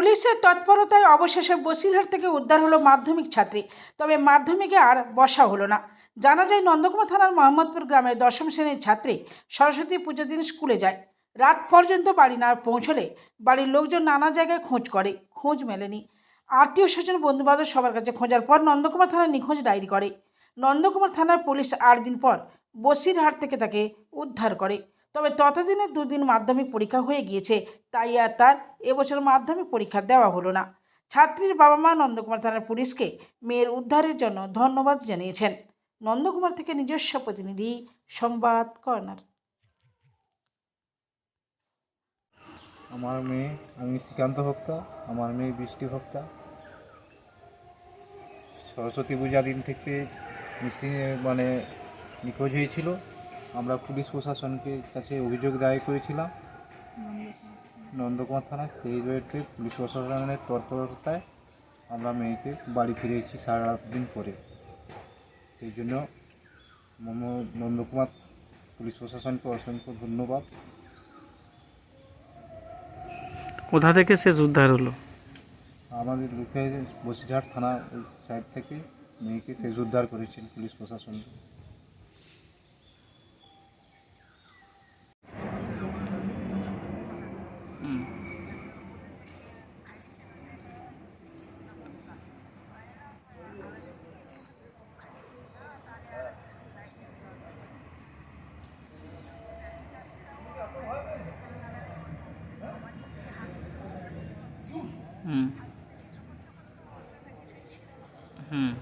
পুলিশের তৎপরতায় অবশেষে বসিরহাট থেকে উদ্ধার হলো মাধ্যমিক ছাত্রী। তবে মাধ্যমিকে আর বসা হলো না। জানা যায়, নন্দকুমার থানার মোহাম্মদপুর গ্রামের দশম শ্রেণির ছাত্রী সরস্বতী পুজোর দিন স্কুলে যায়। রাত পর্যন্ত বাড়ি না পৌঁছলে বাড়ির লোকজন নানা জায়গায় খোঁজ করে, খোঁজ মেলেনি। আত্মীয় স্বজন, বন্ধুবান্ধব সবার কাছে খোঁজার পর নন্দকুমার থানায় নিখোঁজ ডায়েরি করে। নন্দকুমার থানার পুলিশ আট দিন পর বসিরহাট থেকে তাকে উদ্ধার করে। তবে ততদিনে দুদিন মাধ্যমিক পরীক্ষা হয়ে গিয়েছে, তাই আর তার এবছর মাধ্যমিক পরীক্ষা দেওয়া হলো না। ছাত্রীর বাবা মা নন্দকুমার থানার পুলিশকে মেয়ের উদ্ধারের জন্য ধন্যবাদ জানিয়েছেন। নন্দকুমার থেকে নিজস্ব প্রতিনিধি, সংবাদ কর্নার। আমার মেয়ে, আমি শ্রীকান্ত ভক্তা, আমার মেয়ে বৃষ্টি ভক্তা। সরস্বতী পূজা দিন থেকে মিসিং মানে নিখোঁজ হয়েছিল। আমরা পুলিশ প্রশাসনকে কাছে অভিযোগ দায়ের করেছিলাম। নন্দকুমার থানায় সেই রেটে পুলিশ প্রশাসনের তৎপরতায় আমরা মেয়েকে বাড়ি ফিরেছি সাড়ে আট দিন পরে। সেই জন্য মম নন্দকুমার পুলিশ প্রশাসনকে অসংখ্য ধন্যবাদ। কোথা থেকে শেষ উদ্ধার হলো? আমাদের লোকে বসিরহাট থানা ওই সাইড থেকে মেয়েকে শেষ উদ্ধার করেছেন পুলিশ প্রশাসন। 嗯。嗯。